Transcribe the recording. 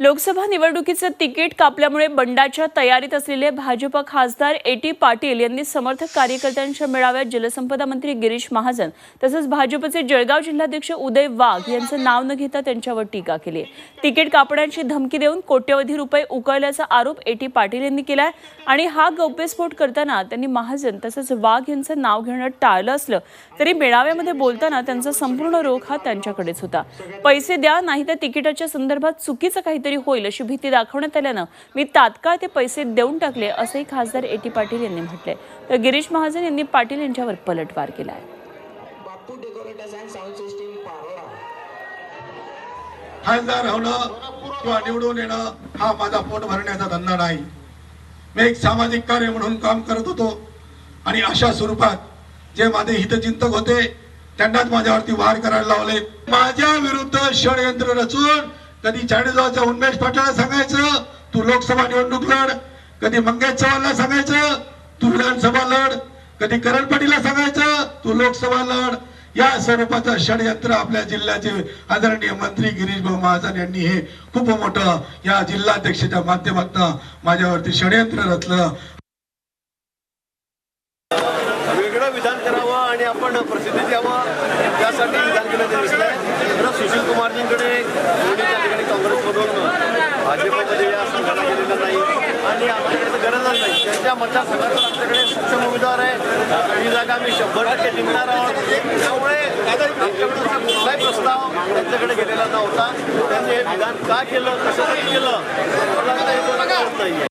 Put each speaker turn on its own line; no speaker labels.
लोकसभा निवडणुकीचं तिकीट कापल्यामुळे बंडाच्या तयारीत असलेले भाजप खासदार ए टी पाटील यांनी समर्थक कार्यकर्त्यांच्या मेळाव्यात जलसंपदा मंत्री गिरीश महाजन तसंच भाजपचे जळगाव जिल्हाध्यक्ष उदय वाघ यांचं नाव न घेता त्यांच्यावर टीका केली आहे. तिकीट कापण्याची धमकी देऊन कोट्यवधी रुपये उकळल्याचा आरोप ए टी पाटील यांनी केलाय आणि हा गौप्यस्फोट करताना त्यांनी महाजन तसंच वाघ यांचं नाव घेणं टाळलं असलं तरी मेळाव्यामध्ये बोलताना त्यांचा संपूर्ण रोख हा त्यांच्याकडेच होता. पैसे द्या नाही तर तिकिटाच्या संदर्भात चुकीचं काहीतरी काहीतरी होईल अशी भीती दाखवण्यात आल्यानं मी तात्काळ ते पैसे देऊन टाकले असंही खासदार ए टी पाटील यांनी म्हटलंय. तर गिरीश महाजन यांनी पाटील यांच्यावर पलटवार केला आहे
खासदार होणं किंवा निवडून येणं हा माझा पोट भरण्याचा धंदा नाही. मी एक सामाजिक कार्य म्हणून काम करत होतो आणि अशा स्वरूपात जे माझे हितचिंतक होते त्यांनाच माझ्यावरती वार करायला लावले. माझ्या विरुद्ध षडयंत्र रचून कधी चाळीसगावच्या उन्मेश पाटलाला सांगायचं तू लोकसभा निवडणूक लढ. कधी मंगेश चव्हाणला सांगायचं तू विधानसभा लढ. कधी करण पाटीलला सांगायचं तू लोकसभा लढ. या स्वरूपाचं षडयंत्र आपल्या जिल्ह्याचे आदरणीय मंत्री गिरीश भाऊ महाजन यांनी हे खूप मोठं या जिल्हाध्यक्षाच्या माध्यमातून माझ्यावरती षडयंत्र रचलं.
वेगळं विधान करावं आणि आपण प्रसिद्धी द्यावं त्यासाठी विधान केलं दिसलंय सुशील कुमारजींकडे भाजपमध्ये या संघाला गेलेलं नाही आणि आमच्याकडे तर गरजच नाही. त्यांच्या मतदारसंघातून आमच्याकडे सक्षम उमेदवार आहे. ही जागा आम्ही शंभर टक्के जिंकणार आहोत. त्यामुळे आमच्याकडे कुठलाही प्रस्ताव त्यांच्याकडे गेलेला नव्हता. त्यांनी हे विधान का केलं कशासाठी केलं? मला काही कळत नाही